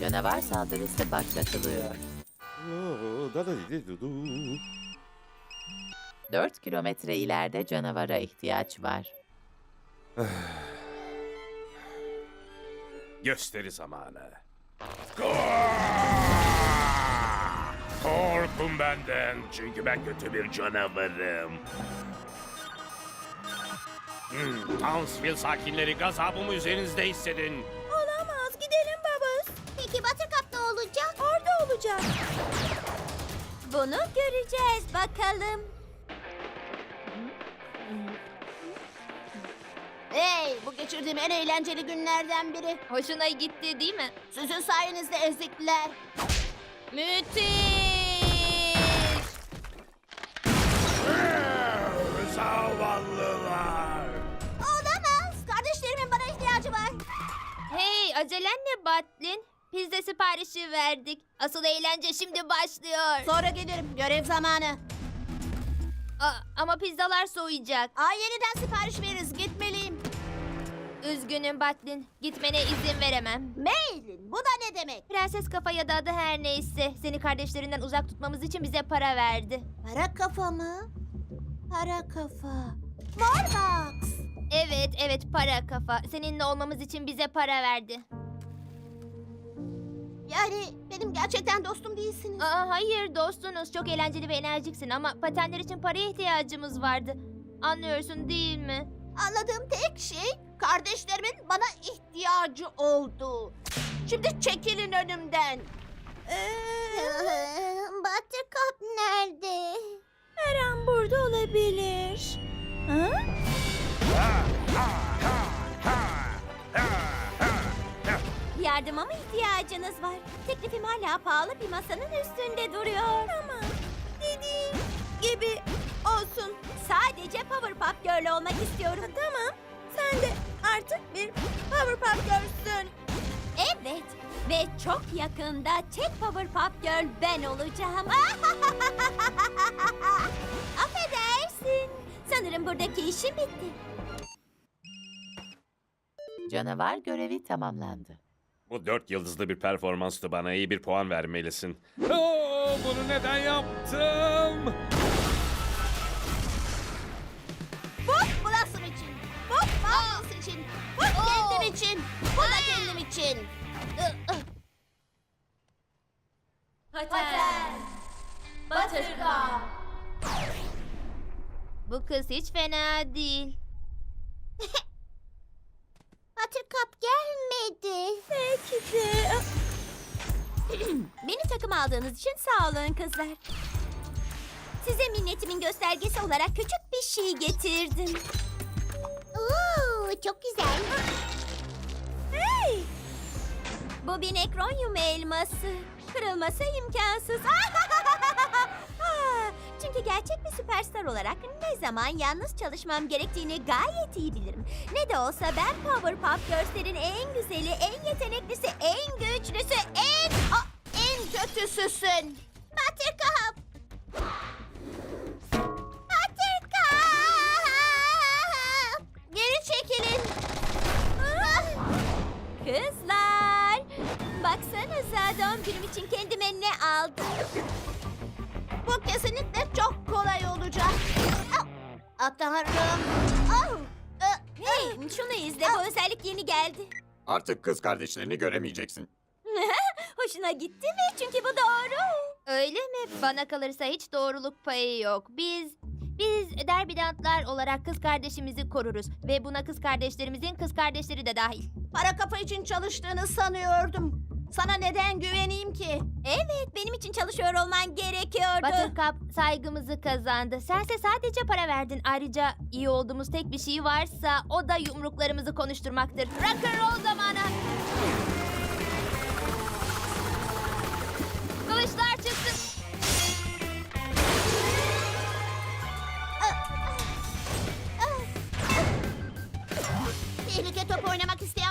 Canavar saldırısı başlatılıyor. 4 kilometre ileride canavara ihtiyaç var. Gösteri zamanı. Korkun benden çünkü ben kötü bir canavarım. Hmm, Townsville sakinleri gazabımı üzerinizde hissedin. Peki Buttercup ne olacak? Orada olacak. Bunu göreceğiz bakalım. Hey, bu geçirdiğim en eğlenceli günlerden biri. Hoşuna gitti değil mi? Sizin sayenizde ezikler. Müthiş! Zavallılar. Olamaz. Kardeşlerimin bana ihtiyacı var. Hey acelen ne Batlin? Pizza siparişi verdik. Asıl eğlence şimdi başlıyor. Sonra gelirim. Görev zamanı. Aa, ama pizzalar soğuyacak. Aa, yeniden sipariş veririz. Gitmeliyim. Üzgünüm Batlin. Gitmene izin veremem. Mailin. Bu da ne demek? Prenses kafa ya da adı her neyse seni kardeşlerinden uzak tutmamız için bize para verdi. Para kafa mı? Para kafa. Mormax. Evet evet para kafa. Seninle olmamız için bize para verdi. Yani benim gerçekten dostum değilsiniz. Aa, hayır dostunuz çok eğlenceli ve enerjiksin ama patenler için paraya ihtiyacımız vardı. Anlıyorsun değil mi? Anladığım tek şey kardeşlerimin bana ihtiyacı oldu. Şimdi çekilin önümden. Buttercup nerede? Her an burada olabilir. Ha? Yardıma mı ihtiyacınız var? Teklifim hala pahalı bir masanın üstünde duruyor. Ama dediğin gibi olsun. Sadece Powerpuff Girl olmak istiyorum. Tamam. Sen de artık bir Powerpuff Girl'sün. Evet. Ve çok yakında tek Powerpuff Girl ben olacağım. Affedersin. Sanırım buradaki işim bitti. Canavar görevi tamamlandı. Bu dört yıldızlı bir performanstı bana iyi bir puan vermelisin. Oo, bunu neden yaptım? Bu Blossom için. Bu Marvelous için. Bu kendim için. Bu da kendim için. Paten. Buttercup. Bu kız hiç fena değil. Buttercup gelmedi. Belki de. Beni takım aldığınız için sağ olun kızlar. Size minnetimin göstergesi olarak küçük bir şey getirdim. Oo, çok güzel. Hey! Bu bir nekronyum elması. Kırılması imkansız. Çünkü gerçek bir süperstar olarak ne zaman yalnız çalışmam gerektiğini gayet iyi bilirim. Ne de olsa ben Powerpuff Girls'lerin en güzeli, en yeteneklisi, en güçlüsü, en... Aa, en kötüsüsün. Buttercup! Buttercup! Geri çekilin. Kızlar! Baksanıza doğum günüm için kendime ne aldım. Bu kesinlikle çok kolay olacak. Ah, Tanrım. Au! Hey, şunu izle. Bu özellik yeni geldi. Artık kız kardeşlerini göremeyeceksin. Hoşuna gitti mi? Çünkü bu doğru. Öyle mi? Bana kalırsa hiç doğruluk payı yok. Biz biz derbidantlar olarak kız kardeşimizi koruruz ve buna kız kardeşlerimizin kız kardeşleri de dahil. Para kafa için çalıştığını sanıyordum. Sana neden güveneyim ki? Evet, benim için çalışıyor olman gerekiyordu. Buttercup saygımızı kazandı. Sense sadece para verdin. Ayrıca iyi olduğumuz tek bir şey varsa o da yumruklarımızı konuşturmaktır. Rock and roll zamanı. Kılıçlar çıksın. Tehlike top oynamak isteyen